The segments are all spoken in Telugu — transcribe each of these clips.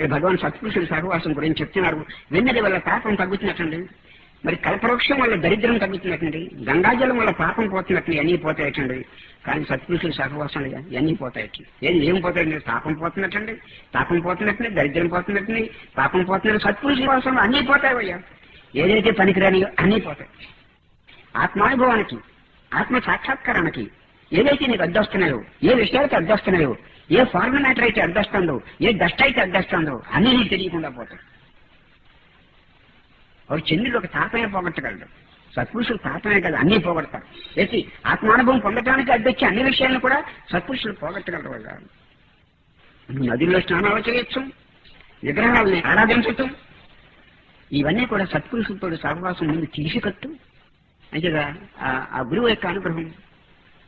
భగవాన్ సత్పురుషుడు సహవాసం గురించి చెప్తున్నారు. వెన్నెల వల్ల పాపం తగ్గుతున్నట్టండి మరి కల్పవృక్షం వల్ల దరిద్రం తగ్గుతున్నట్టండి గంగాజలం వల్ల పాపం పోతున్నట్టు అన్నీ పోతాయటండి. కానీ సత్పురుషుల సహవాసం ఇవన్నీ పోతాయట ఏది ఏం పోతాయండి? పాపం పోతున్నట్టండి పాపం పోతున్నట్టుని దరిద్రం పోతున్నట్టుని పాపం పోతున్నట్టు సత్పురుషుల వాసంలో అన్నీ పోతాయయ్యా. ఏదైతే పనికిరానియో అన్నీ పోతాయి. ఆత్మానుభవానికి ఆత్మ సాక్షాత్కారానికి ఏదైతే నీకు అడ్డొస్తున్నాయో ఏ విషయాలకి అడ్డొస్తున్నాయో ఏ ఫార్మల్ మ్యాటర్ అయితే అడ్డొస్తుందో ఏ డస్ట్ అయితే అడ్డొస్తుందో అన్నీ నీకు తెలియకుండా పోతాయి. ఒక చంద్రుడు ఒక తాపమే పోగొట్టగలడు. సత్పురుషులు తాపమే కదా అన్నీ పోగొడతారు. ఎత్తి ఆత్మానుభవం పొందడానికి అడ్డొచ్చే అన్ని విషయాలను కూడా సత్పురుషులు పోగొట్టగలరు వాళ్ళు నువ్వు నదుల్లో స్నానాలు చేయొచ్చు విగ్రహాలని ఆరాధించటం ఇవన్నీ కూడా సత్పురుషులతో సహవాసం ముందు తీసుకట్టు. అంతేగా ఆ గురువు యొక్క అనుగ్రహం.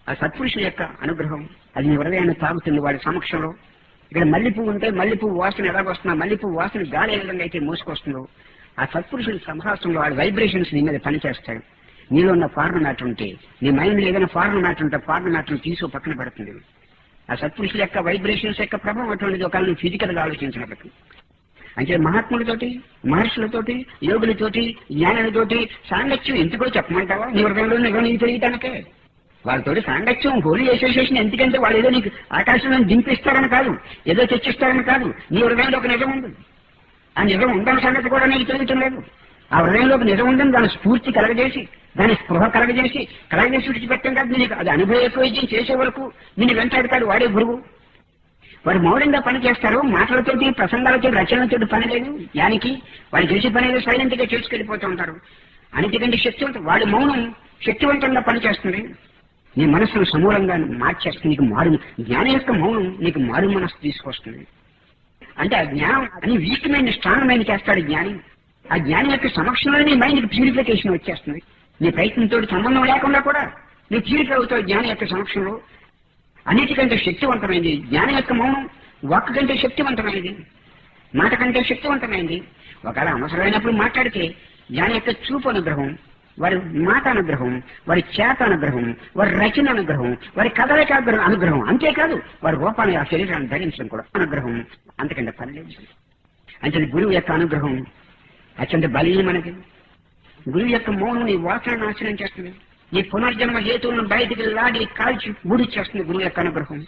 ఆ సత్పురుషుల యొక్క అనుగ్రహం అది నీ హృదయాన్ని తాగుతుంది వాడి సమక్షంలో. ఇక్కడ మల్లెపువ్వు ఉంటే మల్లెపువ్వు వాసన ఎలాగొస్తున్నా మల్లెపువ్వు వాసన గాలి ఏ విధంగా అయితే మోసుకొస్తుందో ఆ సత్పురుషుల సంహాసంలో వాడి వైబ్రేషన్స్ నీ మీద పనిచేస్తాయి. నీలో ఉన్న ఫారెన్ మ్యాటర్ ఉంటే నీ మైండ్లో ఏదైనా ఫారెన్ మ్యాటర్ ఉంటే ఫారెన్ మ్యాటర్ తీసుకో పక్కన పెడుతుంది. ఆ సత్పురుషుల యొక్క వైబ్రేషన్స్ యొక్క ప్రభావం అటువంటిది ఒక ఫిజికల్గా ఆలోచించినప్పటికీ అంటే మహాత్ములతోటి మహర్షులతోటి యోగులతోటి జ్ఞానులతోటి సాంగత్యం ఎందుకో చెప్పమంటావా? నీ హృదయంలో నిజం నీకు వాళ్ళతోటి సాంగత్యం హోలీ అసోసియేషన్ ఎందుకంటే వాళ్ళు ఏదో నీకు ఆకాశంలో దింపిస్తారని కాదు ఏదో తెచ్చిస్తారని కాదు. నీ హృదయంలో ఒక నిజం ఉంది ఆ నిజం ఉందని సంగతి కూడా నీకు తెలియటం లేదు. ఆ హృదయంలో ఒక నిజం ఉందని దాని స్ఫూర్తి కలగజేసి దాని స్పృహ కలగజేసి కలగజేసి విడిచిపెట్టం కాదు నీకు అది అనుభవ చేసే వరకు నిన్ను వెంటాడతాడు వాడే గురువు. వారు మౌనంగా పని చేస్తారు మాటలతోటి ప్రసంగాలతో రచనలతో పని లేదు. యానికి వాళ్ళు చేసే పని ఏదో సైలెంట్గా చేసుకెళ్ళిపోతూ ఉంటారు. అన్నిటికంటే శక్తివంతం వాడి మౌనం శక్తివంతంగా పనిచేస్తుంది. నీ మనసును సమూలంగా మార్చేస్తుంది నీకు మారు జ్ఞానం యొక్క మౌనం నీకు మారు మనసు తీసుకొస్తుంది. అంటే ఆ జ్ఞానం అని వీక్ మైండ్ స్ట్రాంగ్ మైండ్ చేస్తాడు జ్ఞాని. ఆ జ్ఞాని యొక్క సమక్షంలో నీ మైండ్ ప్యూరిఫికేషన్ వచ్చేస్తుంది. నీ ప్రయత్నంతో సంబంధం లేకుండా కూడా నీ ప్యూరిఫై అవుతావు జ్ఞాని యొక్క సమక్షంలో అన్నిటికంటే శక్తివంతమైంది. జ్ఞానం యొక్క మౌనం వాక్ కంటే శక్తివంతమైంది. మాట కంటే శక్తివంతమైంది. ఒకవేళ అవసరమైనప్పుడు మాట్లాడితే జ్ఞాని యొక్క చూపు అనుగ్రహం వారి మాట అనుగ్రహం వారి చేత అనుగ్రహం వారి రచన అనుగ్రహం వారి కదలిక అనుగ్రహం. అనుగ్రహం అంతేకాదు వారి రూపాన్ని ఆ శరీరాన్ని ధరించడం కూడా అనుగ్రహం. అంతకంటే పని లేదు. అంటే గురువు యొక్క అనుగ్రహం. అత్యంత బలీయమైనది. గురువు యొక్క మౌనం నీ వాసన నాశనం చేస్తుంది. నీ పునర్జన్మ హేతువులను బయటికి లాడి కాల్చి గుడి చేస్తుంది గురువు యొక్క అనుగ్రహం.